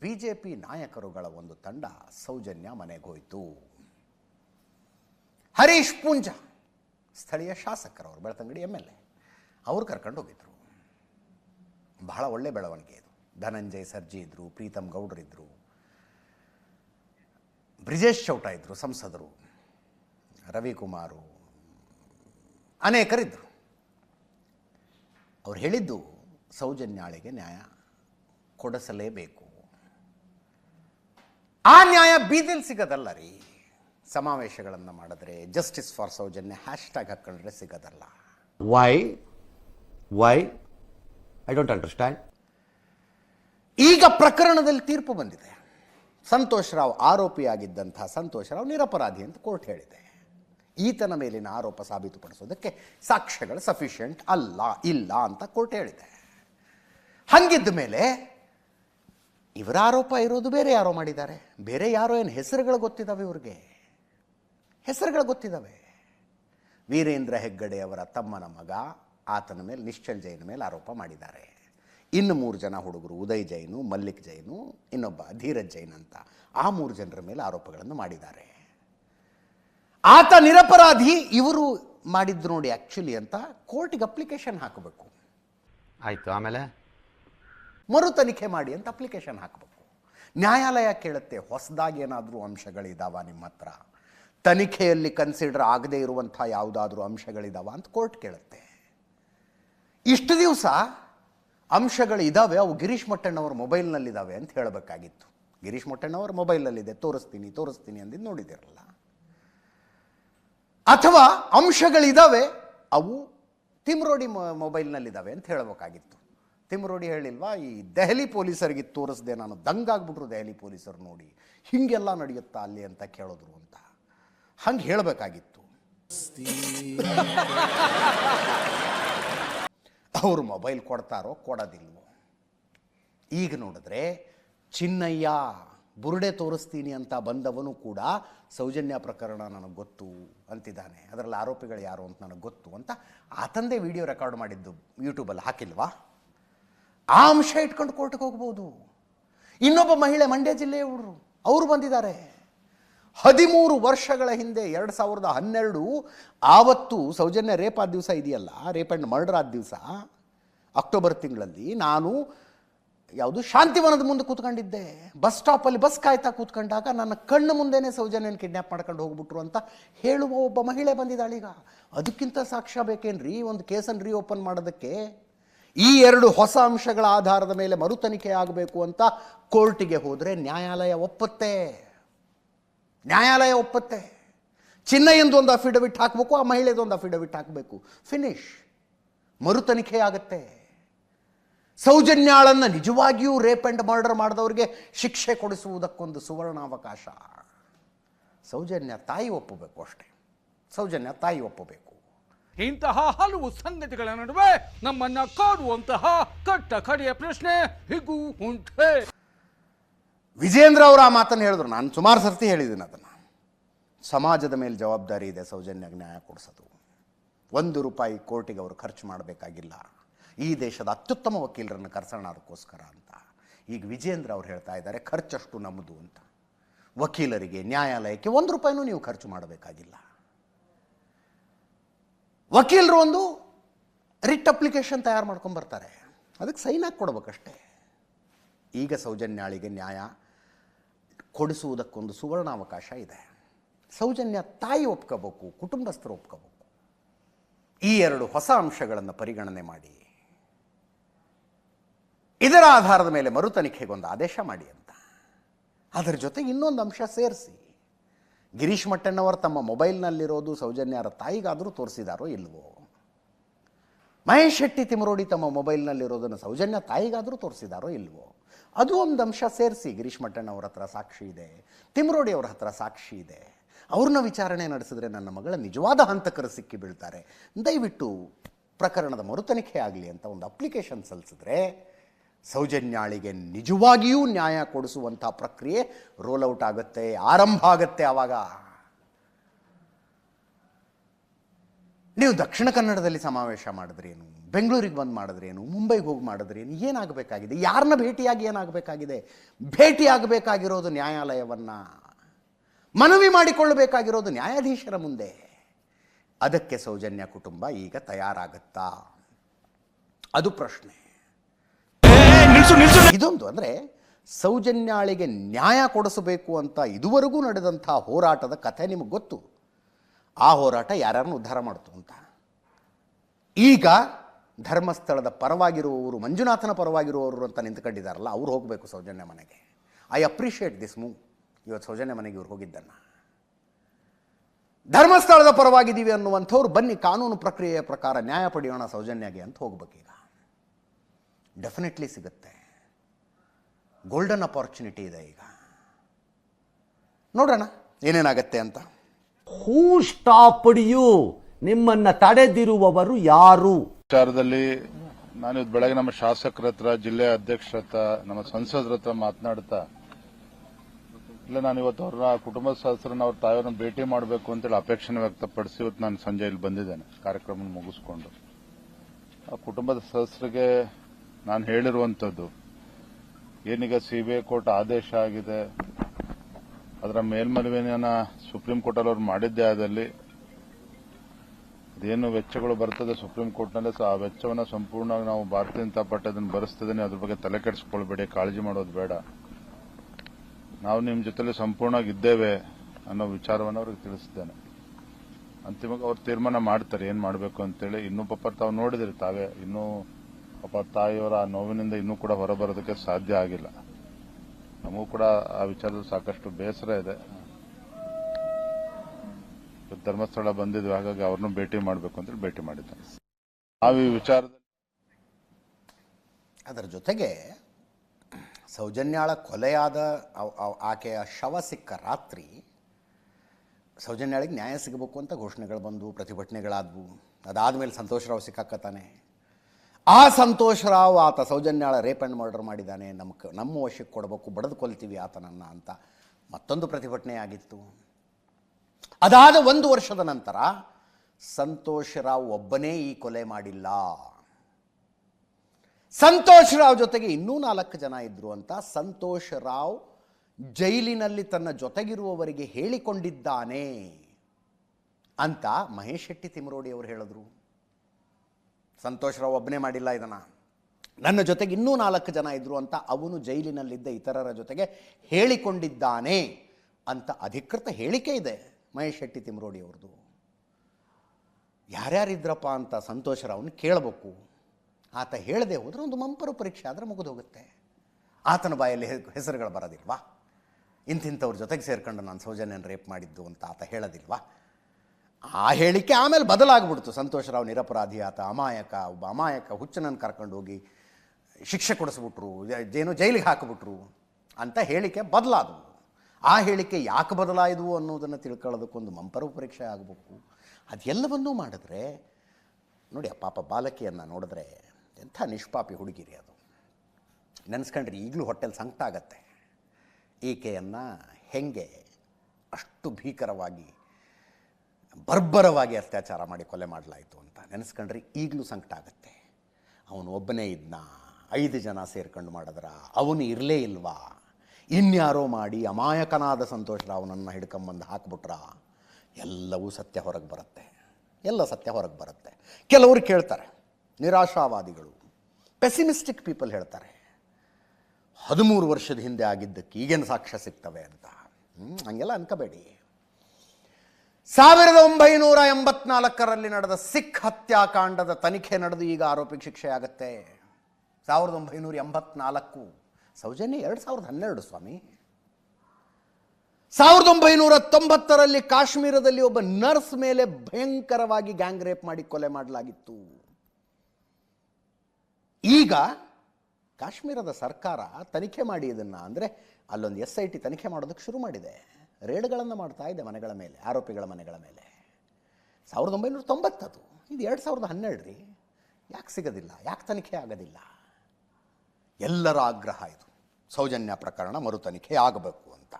B J ನಾಯಕರುಗಳ ಒಂದು ತಂಡ ಸೌಜನ್ಯ ಮನೆಗೋಯ್ತು. ಹರೀಶ್ ಪೂಂಜ, ಸ್ಥಳೀಯ ಶಾಸಕರವರು ಬೆಳ್ತಂಗಡಿ ಎಂ ಎಲ್ ಎ. ಅವ್ರು ಕರ್ಕೊಂಡು ಹೋಗಿದ್ರು. ಬಹಳ ಒಳ್ಳೆ ಬೆಳವಣಿಗೆ ಇದು. ಧನಂಜಯ್ ಸರ್ಜಿ ಇದ್ದರು ಪ್ರೀತಮ್ ಗೌಡ್ರಿದ್ದರು ಬ್ರಿಜೇಶ್ ಚೌಟ ಇದ್ದರು ಸಂಸದರು. ರವಿಕುಮಾರು ಅನೇಕರಿದ್ದರು ಅವ್ರು ಹೇಳಿದ್ದು ಸೌಜನ್ಯಾಳಿಗೆ ನ್ಯಾಯ ಕೊಡಿಸಲೇಬೇಕು. ಆ ನ್ಯಾಯ ಬೀದಿಲ್ ಸಿಗೋದಲ್ಲ ರೀ ಸಮಾವೇಶಗಳನ್ನು ಮಾಡಿದ್ರೆ justice for Soujanya hashtag ಹಾಕೊಂಡ್ರೆ ಸಿಗೋದಲ್ಲ. Why why I don't understand ಈಗ ಪ್ರಕರಣದಲ್ಲಿ ತೀರ್ಪು ಬಂದಿದೆ. ಸಂತೋಷ್ ರಾವ್ ಆರೋಪಿಯಾಗಿದ್ದಂಥ ಸಂತೋಷ್ ರಾವ್ ನಿರಪರಾಧಿ ಅಂತ ಕೋರ್ಟ್ ಹೇಳಿದೆ. ಈತನ ಮೇಲಿನ ಆರೋಪ ಸಾಬೀತುಪಡಿಸೋದಕ್ಕೆ ಸಾಕ್ಷ್ಯಗಳು ಸಫಿಷಿಯೆಂಟ್ ಅಲ್ಲ ಇಲ್ಲ ಅಂತ ಕೋರ್ಟ್ ಹೇಳಿದೆ. ಹಂಗಿದ್ದ ಮೇಲೆ ಇವರ ಆರೋಪ ಇರೋದು ಬೇರೆ ಯಾರೋ ಮಾಡಿದ್ದಾರೆ. ಬೇರೆ ಯಾರೋ ಏನು ಹೆಸರುಗಳು ಗೊತ್ತಿದ್ದಾವೆ ಇವ್ರಿಗೆ? ಹೆಸರುಗಳು ಗೊತ್ತಿದ್ದಾವೆ. ವೀರೇಂದ್ರ ಹೆಗ್ಗಡೆ ಅವರ ತಮ್ಮನ ಮಗ ಆತನ ಮೇಲೆ, ನಿಶ್ಚಲ್ ಜೈನ ಮೇಲೆ ಆರೋಪ ಮಾಡಿದ್ದಾರೆ. ಇನ್ನು ಮೂರು ಜನ ಹುಡುಗರು, ಉದಯ್ ಜೈನು, ಮಲ್ಲಿಕ್ ಜೈನು, ಇನ್ನೊಬ್ಬ ಧೀರಜ್ ಜೈನ್ ಅಂತ ಆ ಮೂರು ಜನರ ಮೇಲೆ ಆರೋಪಗಳನ್ನು ಮಾಡಿದ್ದಾರೆ. ಆತ ನಿರಪರಾಧಿ, ಇವರು ಮಾಡಿದ್ರು ನೋಡಿ ಆ್ಯಕ್ಚುಲಿ ಅಂತ ಕೋರ್ಟಿಗೆ ಅಪ್ಲಿಕೇಶನ್ ಹಾಕಬೇಕು. ಆಯಿತು, ಆಮೇಲೆ? ಮರು ತನಿಖೆ ಮಾಡಿ ಅಂತ ಅಪ್ಲಿಕೇಶನ್ ಹಾಕಬೇಕು. ನ್ಯಾಯಾಲಯ ಕೇಳುತ್ತೆ, ಹೊಸದಾಗಿ ಏನಾದರೂ ಅಂಶಗಳಿದಾವ ನಿಮ್ಮ ಹತ್ರ? ತನಿಖೆಯಲ್ಲಿ ಕನ್ಸಿಡರ್ ಆಗದೇ ಇರುವಂಥ ಯಾವುದಾದ್ರೂ ಅಂಶಗಳಿದಾವ ಅಂತ ಕೋರ್ಟ್ ಕೇಳುತ್ತೆ. ಇಷ್ಟು ದಿವಸ ಅಂಶಗಳು ಇದ್ದಾವೆ ಅವು ಗಿರೀಶ್ ಮೊಟ್ಟಣ್ಣವ್ರ ಮೊಬೈಲ್ನಲ್ಲಿದ್ದಾವೆ ಅಂತ ಹೇಳಬೇಕಾಗಿತ್ತು. ಗಿರೀಶ್ ಮಟ್ಟಣ್ಣವ್ರ ಮೊಬೈಲ್ನಲ್ಲಿದೆ, ತೋರಿಸ್ತೀನಿ ತೋರಿಸ್ತೀನಿ ಅಂದಿದ್ದು ನೋಡಿದಿರಲ್ಲ. ಅಥವಾ ಅಂಶಗಳಿದ್ದಾವೆ ಅವು ತಿಮ್ರೋಡಿ ಮೊಬೈಲ್ನಲ್ಲಿದ್ದಾವೆ ಅಂತ ಹೇಳಬೇಕಾಗಿತ್ತು. ತಿಮ್ರೋಡಿ ಹೇಳಿಲ್ವಾ, ಈ ದೆಹಲಿ ಪೊಲೀಸರಿಗೆ ತೋರಿಸ್ದೆ ನಾನು ದಂಗಾಗ್ಬಿಟ್ರು ದೆಹಲಿ ಪೊಲೀಸರು ನೋಡಿ, ಹೀಗೆಲ್ಲ ನಡೆಯುತ್ತಾ ಅಲ್ಲಿ ಅಂತ ಕೇಳಿದ್ರು ಅಂತ. ಹಂಗೆ ಹೇಳಬೇಕಾಗಿತ್ತು. ಅವರು ಮೊಬೈಲ್ ಕೊಡ್ತಾರೋ ಕೊಡೋದಿಲ್ವೋ. ಈಗ ನೋಡಿದ್ರೆ, ಚಿನ್ನಯ್ಯ ಬುರುಡೆ ತೋರಿಸ್ತೀನಿ ಅಂತ ಬಂದವನು ಕೂಡ ಸೌಜನ್ಯ ಪ್ರಕರಣ ನನಗೆ ಗೊತ್ತು ಅಂತಿದ್ದಾನೆ. ಅದರಲ್ಲಿ ಆರೋಪಿಗಳು ಯಾರು ಅಂತ ನನಗೆ ಗೊತ್ತು ಅಂತ ಆತಂದೇ ವಿಡಿಯೋ ರೆಕಾರ್ಡ್ ಮಾಡಿದ್ದು ಯೂಟ್ಯೂಬಲ್ಲಿ ಹಾಕಿಲ್ವಾ? ಆ ಅಂಶ ಇಟ್ಕೊಂಡು ಕೋರ್ಟ್ಗೆ ಹೋಗ್ಬೋದು. ಇನ್ನೊಬ್ಬ ಮಹಿಳೆ ಮಂಡ್ಯ ಜಿಲ್ಲೆಯವರು, ಅವರು ಬಂದಿದ್ದಾರೆ. ಹದಿಮೂರು ವರ್ಷಗಳ ಹಿಂದೆ ಎರಡು ಸಾವಿರದ ಹನ್ನೆರಡು ಆವತ್ತು ಸೌಜನ್ಯ ರೇಪ್ ಆದ ದಿವಸ ಇದೆಯಲ್ಲ, ರೇಪ್ ಆ್ಯಂಡ್ ಮರ್ಡರ್ ಆದ ದಿವಸ, ಅಕ್ಟೋಬರ್ ತಿಂಗಳಲ್ಲಿ ನಾನು ಯಾವುದು ಶಾಂತಿವನದ ಮುಂದೆ ಕೂತ್ಕೊಂಡಿದ್ದೆ. ಬಸ್ ಸ್ಟಾಪಲ್ಲಿ ಬಸ್ ಕಾಯ್ತಾ ಕೂತ್ಕೊಂಡಾಗ ನನ್ನ ಕಣ್ಣು ಮುಂದೆನೇ ಸೌಜನ್ಯನ ಕಿಡ್ನ್ಯಾಪ್ ಮಾಡ್ಕೊಂಡು ಹೋಗ್ಬಿಟ್ರು ಅಂತ ಹೇಳುವ ಒಬ್ಬ ಮಹಿಳೆ ಬಂದಿದ್ದಾಳೀಗ. ಅದಕ್ಕಿಂತ ಸಾಕ್ಷ್ಯ ಬೇಕೇನ್ರಿ? ಒಂದು ಕೇಸನ್ನು ರೀಓಪನ್ ಮಾಡೋದಕ್ಕೆ ಈ ಎರಡು ಹೊಸ ಅಂಶಗಳ ಆಧಾರದ ಮೇಲೆ ಮರುತನಿಖೆ ಆಗಬೇಕು ಅಂತ ಕೋರ್ಟಿಗೆ ಹೋದರೆ ನ್ಯಾಯಾಲಯ ಒಪ್ಪತ್ತೆ. ನ್ಯಾಯಾಲಯ ಒಪ್ಪತ್ತೆ. ಒಂದು ಅಫಿಡವಿಟ್ ಹಾಕಬೇಕು, ಆ ಮಹಿಳೆದೊಂದು ಅಫಿಡವಿಟ್ ಹಾಕಬೇಕು. ಫಿನಿಶ್ ಮರುತನಿಖೆ ಆಗುತ್ತೆ ಸೌಜನ್ಯಾಳನ್ನು ನಿಜವಾಗಿಯೂ ರೇಪ್ ಆ್ಯಂಡ್ ಮರ್ಡರ್ ಮಾಡಿದವರಿಗೆ ಶಿಕ್ಷೆ ಕೊಡಿಸುವುದಕ್ಕೊಂದು ಸುವರ್ಣಾವಕಾಶ. ಸೌಜನ್ಯ ತಾಯಿ ಒಪ್ಪಬೇಕು ಅಷ್ಟೇ. ಸೌಜನ್ಯ ತಾಯಿ ಒಪ್ಪಬೇಕು. ಇಂತಹ ಹಲವು ಸಂಗತಿಗಳ ನಡುವೆ ನಮ್ಮನ್ನ ಕಾಡುವಂತಹ ಕಟ್ಟ ಕಡೆಯ ಪ್ರಶ್ನೆ ಹೀಗೂ ಉಂಟೆ. ವಿಜೇಂದ್ರ ಅವರು ಆ ಮಾತನ್ನು ಹೇಳಿದ್ರು. ನಾನು ಸುಮಾರು ಸರ್ತಿ ಹೇಳಿದ್ದೀನಿ ಅದನ್ನು. ಸಮಾಜದ ಮೇಲೆ ಜವಾಬ್ದಾರಿ ಇದೆ ಸೌಜನ್ಯ ನ್ಯಾಯ ಕೊಡಿಸೋದು. ಒಂದು ರೂಪಾಯಿ ಕೋರ್ಟಿಗೆ ಅವರು ಖರ್ಚು ಮಾಡಬೇಕಾಗಿಲ್ಲ. ಈ ದೇಶದ ಅತ್ಯುತ್ತಮ ವಕೀಲರನ್ನು ಕರ್ಸೋಣ ಅದಕ್ಕೋಸ್ಕರ ಅಂತ. ಈಗ ವಿಜೇಂದ್ರ ಅವ್ರು ಹೇಳ್ತಾ ಇದ್ದಾರೆ, ಖರ್ಚಷ್ಟು ನಮ್ಮದು ಅಂತ. ವಕೀಲರಿಗೆ, ನ್ಯಾಯಾಲಯಕ್ಕೆ ಒಂದು ರೂಪಾಯಿನೂ ನೀವು ಖರ್ಚು ಮಾಡಬೇಕಾಗಿಲ್ಲ. ವಕೀಲರು ಒಂದು ರಿಟ್ ಅಪ್ಲಿಕೇಶನ್ ತಯಾರು ಮಾಡ್ಕೊಂಬರ್ತಾರೆ ಅದಕ್ಕೆ ಸೈನ್ ಹಾಕಿ ಕೊಡ್ಬೇಕಷ್ಟೇ. ಈಗ ಸೌಜನ್ಯಾಳಿಗೆ ನ್ಯಾಯ ಕೊಡಿಸುವುದಕ್ಕೊಂದು ಸುವರ್ಣಾವಕಾಶ ಇದೆ. ಸೌಜನ್ಯ ತಾಯಿ ಒಪ್ಕೋಬೇಕು, ಕುಟುಂಬಸ್ಥರು ಒಪ್ಕೋಬೇಕು. ಈ ಎರಡು ಹೊಸ ಅಂಶಗಳನ್ನು ಪರಿಗಣನೆ ಮಾಡಿ. ಇದರ ಆಧಾರದ ಮೇಲೆ ಮರುತನಿಖೆಗೊಂದು ಆದೇಶ ಮಾಡಿ ಅಂತ. ಅದರ ಜೊತೆ ಇನ್ನೊಂದು ಅಂಶ ಸೇರಿಸಿ. ಗಿರೀಶ್ ಮಟ್ಟಣ್ಣವರು ತಮ್ಮ ಮೊಬೈಲ್ನಲ್ಲಿರೋದು ಸೌಜನ್ಯರ ತಾಯಿಗಾದರೂ ತೋರಿಸಿದಾರೋ ಇಲ್ವೋ? ಮಹೇಶ್ ಶೆಟ್ಟಿ ತಿಮರೋಡಿ ತಮ್ಮ ಮೊಬೈಲ್ನಲ್ಲಿರೋದನ್ನು ಸೌಜನ್ಯ ತಾಯಿಗಾದರೂ ತೋರಿಸಿದಾರೋ ಇಲ್ವೋ? ಅದು ಒಂದು ಅಂಶ ಸೇರಿಸಿ ಗಿರೀಶ್ ಮಟ್ಟಣ್ಣವ್ರ ಹತ್ರ ಸಾಕ್ಷಿ ಇದೆ ತಿಮರೋಡಿ ಅವ್ರ ಹತ್ರ ಸಾಕ್ಷಿ ಇದೆ. ಅವ್ರನ್ನ ವಿಚಾರಣೆ ನಡೆಸಿದ್ರೆ ನನ್ನ ಮಗಳ ನಿಜವಾದ ಹಂತಕರು ಸಿಕ್ಕಿ ಬೀಳ್ತಾರೆ ದಯವಿಟ್ಟು ಪ್ರಕರಣದ ಮರುತನಿಖೆ ಆಗಲಿ ಅಂತ ಒಂದು ಅಪ್ಲಿಕೇಶನ್ ಸಲ್ಲಿಸಿದ್ರೆ ಸೌಜನ್ಯಾಳಿಗೆ ನಿಜವಾಗಿಯೂ ನ್ಯಾಯ ಕೊಡಿಸುವಂಥ ಪ್ರಕ್ರಿಯೆ ರೋಲ್ಔಟ್ ಆಗುತ್ತೆ, ಆರಂಭ ಆಗುತ್ತೆ ಆವಾಗ. ನೀವು ದಕ್ಷಿಣ ಕನ್ನಡದಲ್ಲಿ ಸಮಾವೇಶ ಮಾಡಿದ್ರೇನು? ಬೆಂಗಳೂರಿಗೆ ಬಂದು ಮಾಡಿದ್ರೇನು? ಮುಂಬೈಗೆ ಹೋಗಿ ಮಾಡಿದ್ರೇನು? ಏನಾಗಬೇಕಾಗಿದೆ? ಯಾರನ್ನ ಭೇಟಿಯಾಗಿ ಏನಾಗಬೇಕಾಗಿದೆ? ಭೇಟಿಯಾಗಬೇಕಾಗಿರೋದು ನ್ಯಾಯಾಲಯವನ್ನು. ಮನವಿ ಮಾಡಿಕೊಳ್ಳಬೇಕಾಗಿರೋದು ನ್ಯಾಯಾಧೀಶರ ಮುಂದೆ. ಅದಕ್ಕೆ ಸೌಜನ್ಯ ಕುಟುಂಬ ಈಗ ತಯಾರಾಗುತ್ತಾ? ಅದು ಪ್ರಶ್ನೆ. ಇದೊಂದು ಅಂದರೆ ಸೌಜನ್ಯಾಳಿಗೆ ನ್ಯಾಯ ಕೊಡಿಸಬೇಕು ಅಂತ ಇದುವರೆಗೂ ನಡೆದಂಥ ಹೋರಾಟದ ಕಥೆ ನಿಮಗೆ ಗೊತ್ತು. ಆ ಹೋರಾಟ ಯಾರ್ಯಾರನ್ನು ಉದ್ಧಾರ ಮಾಡ್ತು ಅಂತ. ಈಗ ಧರ್ಮಸ್ಥಳದ ಪರವಾಗಿರುವವರು, ಮಂಜುನಾಥನ ಪರವಾಗಿರುವವರು ಅಂತ ನಿಂತ್ಕೊಂಡಿದ್ದಾರಲ್ಲ, ಅವ್ರು ಹೋಗಬೇಕು ಸೌಜನ್ಯ ಮನೆಗೆ. ಐ ಅಪ್ರಿಷಿಯೇಟ್ ದಿಸ್ ಮೂವ್ ಇವತ್ತು ಸೌಜನ್ಯ ಮನೆಗೆ ಇವ್ರು ಹೋಗಿದ್ದನ್ನು. ಧರ್ಮಸ್ಥಳದ ಪರವಾಗಿದ್ದೀವಿ ಅನ್ನುವಂಥವ್ರು ಬನ್ನಿ, ಕಾನೂನು ಪ್ರಕ್ರಿಯೆಯ ಪ್ರಕಾರ ನ್ಯಾಯ ಪಡೆಯೋಣ ಸೌಜನ್ಯಗೆ ಅಂತ ಹೋಗ್ಬೇಕೀಗ. ಡೆಫಿನೆಟ್ಲಿ ಸಿಗುತ್ತೆ. ಗೋಲ್ಡನ್ ಅಪಾರ್ಚುನಿಟಿ ಇದೆ ಈಗ. ನೋಡೋಣ ಏನೇನಾಗತ್ತೆ ಅಂತ. ಹೂ ಸ್ಟಾಪ್ಡ್ ಯು ನಿಮ್ಮನ್ನ ತಡೆದಿರುವವರು ಯಾರು? ವಿಚಾರದಲ್ಲಿ ನಾನು ಇವತ್ತು ಬೆಳಗ್ಗೆ ನಮ್ಮ ಶಾಸಕರ ಹತ್ರ ಜಿಲ್ಲೆಯ ಅಧ್ಯಕ್ಷರ ಹತ್ರ ನಮ್ಮ ಸಂಸದರ ಹತ್ರ ಮಾತನಾಡ್ತಾ ಇಲ್ಲ ನಾನು ಇವತ್ತು ಅವ್ರ ಕುಟುಂಬ ಸದಸ್ಯರನ್ನ ಅವ್ರ ತಾಯಿಯವ್ರನ್ನ ಭೇಟಿ ಮಾಡಬೇಕು ಅಂತೇಳಿ ಅಪೇಕ್ಷೆ ವ್ಯಕ್ತಪಡಿಸಿ ಇವತ್ತು ನಾನು ಸಂಜೆ ಇಲ್ಲಿ ಬಂದಿದ್ದೇನೆ ಕಾರ್ಯಕ್ರಮ ಮುಗಿಸ್ಕೊಂಡು. ಆ ಕುಟುಂಬದ ಸದಸ್ಯರಿಗೆ ನಾನು ಹೇಳಿರುವಂಥದ್ದು ಏನೀಗ ಸಿಬಿಐ ಕೋರ್ಟ್ ಆದೇಶ ಆಗಿದೆ, ಅದರ ಮೇಲ್ಮನವಿಯನ್ನ ಸುಪ್ರೀಂ ಕೋರ್ಟಲ್ಲಿ ಅವ್ರು ಮಾಡಿದ್ದೆ ಆದಲ್ಲಿ, ಅದೇನು ವೆಚ್ಚಗಳು ಬರ್ತದೆ ಸುಪ್ರೀಂ ಕೋರ್ಟ್ನಲ್ಲಿ ಆ ವೆಚ್ಚವನ್ನು ಸಂಪೂರ್ಣವಾಗಿ ನಾವು ಭಾರತೀಯ ಜನತಾ ಪಾರ್ಟಿ ಅದನ್ನು ಭರಿಸ್ತದೇನೆ ಅದ್ರ ಬಗ್ಗೆ ತಲೆ ಕೆಡಿಸ್ಕೊಳ್ಬೇಡಿ, ಕಾಳಜಿ ಮಾಡೋದು ಬೇಡ. ನಾವು ನಿಮ್ಮ ಜೊತೆಲಿ ಸಂಪೂರ್ಣವಾಗಿ ಇದ್ದೇವೆ ಅನ್ನೋ ವಿಚಾರವನ್ನು ಅವ್ರಿಗೆ ತಿಳಿಸಿದ್ದೇನೆ ಅಂತಿಮವಾಗಿ ಅವ್ರು ತೀರ್ಮಾನ ಮಾಡ್ತಾರೆ, ಏನ್ ಮಾಡಬೇಕು ಅಂತೇಳಿ. ಇನ್ನೂ ಪಾಪ ತಾವು ನೋಡಿದಿರಿ ತಾವೇ, ಇನ್ನೂ ಪಾಪ ತಾಯಿಯವರ ಆ ನೋವಿನಿಂದ ಇನ್ನೂ ಕೂಡ ಹೊರಬರೋದಕ್ಕೆ ಸಾಧ್ಯ ಆಗಿಲ್ಲ. ನಮಗೂ ಕೂಡ ಆ ವಿಚಾರದಲ್ಲಿ ಸಾಕಷ್ಟು ಬೇಸರ ಇದೆ. ಧರ್ಮಸ್ಥಳ ಬಂದಿದ್ವಿ, ಹಾಗಾಗಿ ಅವ್ರನ್ನೂ ಭೇಟಿ ಮಾಡಬೇಕು ಅಂತೇಳಿ ಭೇಟಿ ಮಾಡಿದ್ದೆ ನಾವು ಈ ವಿಚಾರದಲ್ಲಿ ಅದರ ಜೊತೆಗೆ ಸೌಜನ್ಯಾಳ ಕೊಲೆಯಾದ ಆಕೆಯ ಶವ ಸಿಕ್ಕ ರಾತ್ರಿ ಸೌಜನ್ಯಾಳಿಗೆ ನ್ಯಾಯ ಸಿಗಬೇಕು ಅಂತ ಘೋಷಣೆಗಳು ಬಂದವು ಪ್ರತಿಭಟನೆಗಳಾದವು. ಅದಾದಮೇಲೆ ಸಂತೋಷರಾವ್ ಸಿಕ್ಕಾಕತ್ತಾನೆ ಆ ಸಂತೋಷರಾವ್ ಆತ ಸೌಜನ್ಯಾಳ ರೇಪ್ ಆ್ಯಂಡ್ ಮರ್ಡರ್ ಮಾಡಿದ್ದಾನೆ ನಮ್ಮ ನಮ್ಮ ವಶಕ್ಕೆ ಕೊಡಬೇಕು ಬಡದು ಕೊಲ್ತೀವಿ ಆತನನ್ನು ಅಂತ ಮತ್ತೊಂದು ಪ್ರತಿಭಟನೆ ಆಗಿತ್ತು ಅದಾದ ಒಂದು ವರ್ಷದ ನಂತರ ಸಂತೋಷರಾವ್ ಒಬ್ಬನೇ ಈ ಕೊಲೆ ಮಾಡಿಲ್ಲ. ಸಂತೋಷರಾವ್ ಜೊತೆಗೆ ಇನ್ನೂ ನಾಲ್ಕು ಜನ ಇದ್ರು ಅಂತ ಸಂತೋಷ ರಾವ್ ಜೈಲಿನಲ್ಲಿ ತನ್ನ ಜೊತೆಗಿರುವವರಿಗೆ ಹೇಳಿಕೊಂಡಿದ್ದಾನೆ ಅಂತ ಮಹೇಶ್ ಶೆಟ್ಟಿ ತಿಮರೋಡಿ ಅವರು ಹೇಳಿದ್ರು. ಸಂತೋಷ್ ರಾವ್ ಒಬ್ಬನೇ ಮಾಡಿಲ್ಲ ಇದನ್ನು. ನನ್ನ ಜೊತೆಗೆ ಇನ್ನೂ ನಾಲ್ಕು ಜನ ಇದ್ದರು ಅಂತ ಅವನು ಜೈಲಿನಲ್ಲಿದ್ದ ಇತರರ ಜೊತೆಗೆ ಹೇಳಿಕೊಂಡಿದ್ದಾನೆ ಅಂತ ಅಧಿಕೃತ ಹೇಳಿಕೆ ಇದೆ ಮಹೇಶ್ ಶೆಟ್ಟಿ ತಿಮ್ರೋಡಿ ಅವ್ರದ್ದು. ಯಾರ್ಯಾರಿದ್ರಪ್ಪ ಅಂತ ಸಂತೋಷ ರಾವ್ನ ಕೇಳಬೇಕು. ಆತ ಹೇಳದೆ ಹೋದರೆ ಒಂದು ಮಂಪರು ಪರೀಕ್ಷೆ ಆದರೆ ಮುಗಿದು ಹೋಗುತ್ತೆ. ಆತನ ಬಾಯಲ್ಲಿ ಹೆಸರುಗಳು ಬರೋದಿಲ್ವಾ? ಇಂತಿಂಥವ್ರ ಜೊತೆಗೆ ಸೇರ್ಕೊಂಡು ನಾನು ಸೌಜನ್ಯನ ರೇಪ್ ಮಾಡಿದ್ದು ಅಂತ ಆತ ಹೇಳೋದಿಲ್ವಾ? ಆ ಹೇಳಿಕೆ ಆಮೇಲೆ ಬದಲಾಗ್ಬಿಡ್ತು. ಸಂತೋಷರಾವ್ ನಿರಪರಾಧಿ ಆತ, ಅಮಾಯಕ, ಒಬ್ಬ ಅಮಾಯಕ ಹುಚ್ಚನನ್ನು ಕರ್ಕೊಂಡು ಹೋಗಿ ಶಿಕ್ಷೆ ಕೊಡಿಸ್ಬಿಟ್ರು ಏನೋ ಜೈಲಿಗೆ ಹಾಕಿಬಿಟ್ರು ಅಂತ ಹೇಳಿಕೆ ಬದಲಾದವು. ಆ ಹೇಳಿಕೆ ಯಾಕೆ ಬದಲಾಯಿದ್ವು ಅನ್ನೋದನ್ನು ತಿಳ್ಕೊಳ್ಳೋದಕ್ಕೊಂದು ಮಂಪರು ಪರೀಕ್ಷೆ ಆಗಬೇಕು. ಅದೆಲ್ಲವನ್ನೂ ಮಾಡಿದ್ರೆ, ನೋಡಿ ಆ ಪಾಪ ಬಾಲಕಿಯನ್ನು ನೋಡಿದ್ರೆ ಎಂಥ ನಿಷ್ಪಾಪಿ ಹುಡುಗಿರಿ ಅದು. ನೆನೆಸ್ಕೊಂಡ್ರೆ ಈಗಲೂ ಹೊಟ್ಟೆಲ್ ಸಂಕಟ ಆಗತ್ತೆ. ಈಕೆಯನ್ನು ಹೆಂಗೆ ಅಷ್ಟು ಭೀಕರವಾಗಿ ಬರ್ಬರವಾಗಿ ಅತ್ಯಾಚಾರ ಮಾಡಿ ಕೊಲೆ ಮಾಡಲಾಯಿತು ಅಂತ ನೆನೆಸ್ಕೊಂಡ್ರೆ ಈಗಲೂ ಸಂಕಟ ಆಗುತ್ತೆ. ಅವನು ಒಬ್ಬನೇ ಇದ್ನ, ಐದು ಜನ ಸೇರ್ಕೊಂಡು ಮಾಡಿದ್ರ, ಅವನು ಇರಲೇ ಇಲ್ವಾ? ಇನ್ಯಾರೋ ಮಾಡಿ ಅಮಾಯಕನಾದ ಸಂತೋಷ ಅವನನ್ನು ಹಿಡ್ಕೊಂಬಂದು ಹಾಕ್ಬಿಟ್ರ, ಎಲ್ಲವೂ ಸತ್ಯ ಹೊರಗೆ ಬರುತ್ತೆ. ಎಲ್ಲ ಸತ್ಯ ಹೊರಗೆ ಬರುತ್ತೆ. ಕೆಲವರು ಕೇಳ್ತಾರೆ, ನಿರಾಶಾವಾದಿಗಳು ಪೆಸಿಮಿಸ್ಟಿಕ್ ಪೀಪಲ್ ಹೇಳ್ತಾರೆ, ಹದಿಮೂರು ವರ್ಷದ ಹಿಂದೆ ಆಗಿದ್ದಕ್ಕೆ ಈಗೇನು ಸಾಕ್ಷ್ಯ ಸಿಗ್ತವೆ ಅಂತ. ಹಂಗೆಲ್ಲ ಅನ್ಕೋಬೇಡಿ. ಸಾವಿರದ ಒಂಬೈನೂರ ಎಂಬತ್ನಾಲ್ಕರಲ್ಲಿ ನಡೆದ ಸಿಖ್ ಹತ್ಯಾಕಾಂಡದ ತನಿಖೆ ನಡೆದು ಈಗ ಆರೋಪಿಗೆ ಶಿಕ್ಷೆ ಆಗುತ್ತೆ ಸಾವಿರದ ಒಂಬೈನೂರ ಎಂಬತ್ನಾಲ್ಕು. ಸೌಜನ್ಯ ಎರಡು ಸಾವಿರದ ಹನ್ನೆರಡು ಸ್ವಾಮಿ. ಸಾವಿರದ ಒಂಬೈನೂರ ತೊಂಬತ್ತರಲ್ಲಿ ಕಾಶ್ಮೀರದಲ್ಲಿ ಒಬ್ಬ ನರ್ಸ್ ಮೇಲೆ ಭಯಂಕರವಾಗಿ ಗ್ಯಾಂಗ್ ರೇಪ್ ಮಾಡಿ ಕೊಲೆ ಮಾಡಲಾಗಿತ್ತು. ಈಗ ಕಾಶ್ಮೀರದ ಸರ್ಕಾರ ತನಿಖೆ ಮಾಡಿ ಇದನ್ನು, ಅಂದರೆ ಅಲ್ಲೊಂದು ಎಸ್ ಐ ಟಿ ತನಿಖೆ ಮಾಡೋದಕ್ಕೆ ಶುರು ಮಾಡಿದೆ. ರೇಡ್ಗಳನ್ನು ಮಾಡ್ತಾ ಇದೆ ಮನೆಗಳ ಮೇಲೆ, ಆರೋಪಿಗಳ ಮನೆಗಳ ಮೇಲೆ. ಸಾವಿರದ ಒಂಬೈನೂರ ತೊಂಬತ್ತದು. ಇದು ಎರಡು ಸಾವಿರದ ಹನ್ನೆರಡು ರೀ. ಯಾಕೆ ಸಿಗೋದಿಲ್ಲ? ಯಾಕೆ ತನಿಖೆ ಆಗೋದಿಲ್ಲ? ಎಲ್ಲರ ಆಗ್ರಹ ಇದು. ಸೌಜನ್ಯ ಪ್ರಕರಣ ಮರು ತನಿಖೆ ಆಗಬೇಕು ಅಂತ.